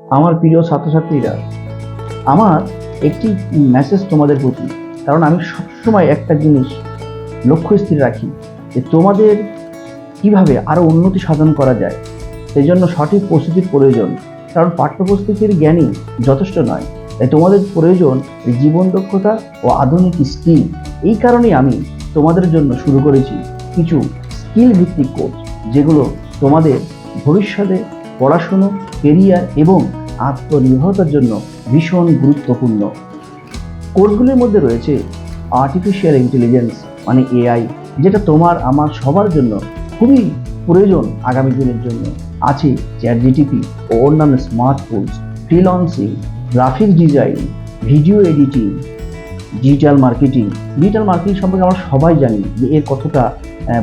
আমার প্রিয় ছাত্রছাত্রীরা, আমার একটি মেসেজ তোমাদের প্রতি। কারণ আমি সবসময় একটা জিনিস লক্ষ্য স্থির রাখি, যে তোমাদের কীভাবে আরও উন্নতি সাধন করা যায়, সেই জন্য সঠিক প্রস্তুতির প্রয়োজন। কারণ পাঠ্যপুস্তকের জ্ঞানই যথেষ্ট নয়, তাই তোমাদের প্রয়োজন জীবন দক্ষতা ও আধুনিক স্কিল। এই কারণেই আমি তোমাদের জন্য শুরু করেছি কিছু স্কিল ভিত্তিক কোর্স, যেগুলো তোমাদের ভবিষ্যতে পড়াশুনো কেরিয়ার এবং আত্মনির্ভরতার জন্য ভীষণ গুরুত্বপূর্ণ। কোর্সগুলির মধ্যে রয়েছে আর্টিফিশিয়াল ইন্টেলিজেন্স মানে এআই যেটা তোমার, আমার, সবার জন্য খুবই প্রয়োজন আগামী দিনের জন্য। আছে চ্যাট জিটিপি ও অন্যান্য smart tools freelancing graphics design video editing digital marketing digital marketing সম্পর্কে আমরা সবাই জানি যে এর কতটা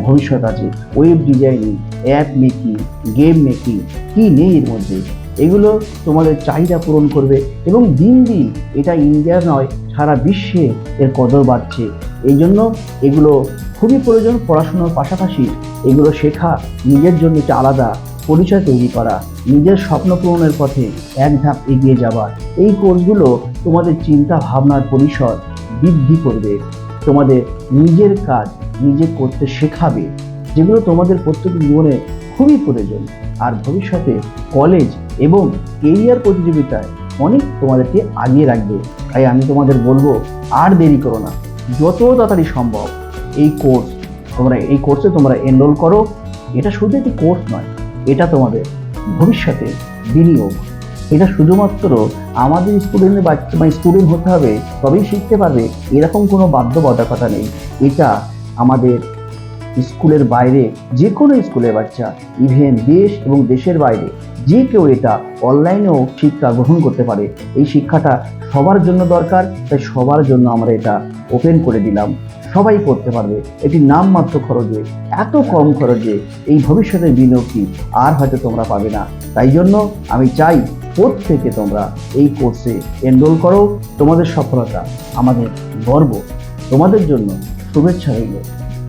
ভবিষ্যৎ আছে। Web designing app making game making কী নেই এর মধ্যে? এগুলো তোমাদের চাহিদা পূরণ করবে এবং দিন দিন এটা ইন্ডিয়া নয়, সারা বিশ্বে এর কদর বাড়ছে। এই জন্য এগুলো খুবই প্রয়োজন পড়াশোনার পাশাপাশি। এগুলো শেখা, নিজের জন্য একটা আলাদা পরিচয় তৈরি করা, নিজের স্বপ্ন পূরণের পথে এক ধাপ এগিয়ে যাওয়ার এই কোর্সগুলো তোমাদের চিন্তা ভাবনার পরিসর বৃদ্ধি করবে, তোমাদের নিজের কাজ নিজে করতে শেখাবে, যেগুলো তোমাদের প্রত্যেক জীবনে খুবই প্রয়োজন। আর ভবিষ্যতে কলেজ এবং কেরিয়ার প্রতিযোগিতায় অনেক তোমাদেরকে আগিয়ে রাখবে। তাই আমি তোমাদের বলব, আর দেরি করো না। যত তাড়াতাড়ি সম্ভব এই কোর্স তোমরা, এই কোর্সে তোমরা এনরোল করো। এটা শুধু একটি কোর্স নয়, এটা তোমাদের ভবিষ্যতে বিনিয়োগ এটা শুধুমাত্র আমাদের স্টুডেন্টের বাচ্চা বা স্টুডেন্ট হতে হবে, তবেই শিখতে পারবে। এরকম কোনো বাধ্যবাধকতা নেই। এটা আমাদের স্কুলের বাইরে যে কোনো স্কুলের বাচ্চা ইভেন দেশ এবং দেশের বাইরে, যে কেউ এটা অনলাইনেও শিক্ষা গ্রহণ করতে পারে। এই শিক্ষাটা সবার জন্য দরকার, তাই সবার জন্য আমরা এটা ওপেন করে দিলাম। সবাই করতে পারবে। এটি নামমাত্র খরচে, এত কম খরচে, এই ভবিষ্যতের বিনিয়োগটি আর হয়তো তোমরা পাবে না। তাই জন্য আমি চাই প্রত্যেকে তোমরা এই কোর্সে এনরোল করো। তোমাদের সফলতা আমাদের গর্ব। তোমাদের জন্য শুভেচ্ছা রইল।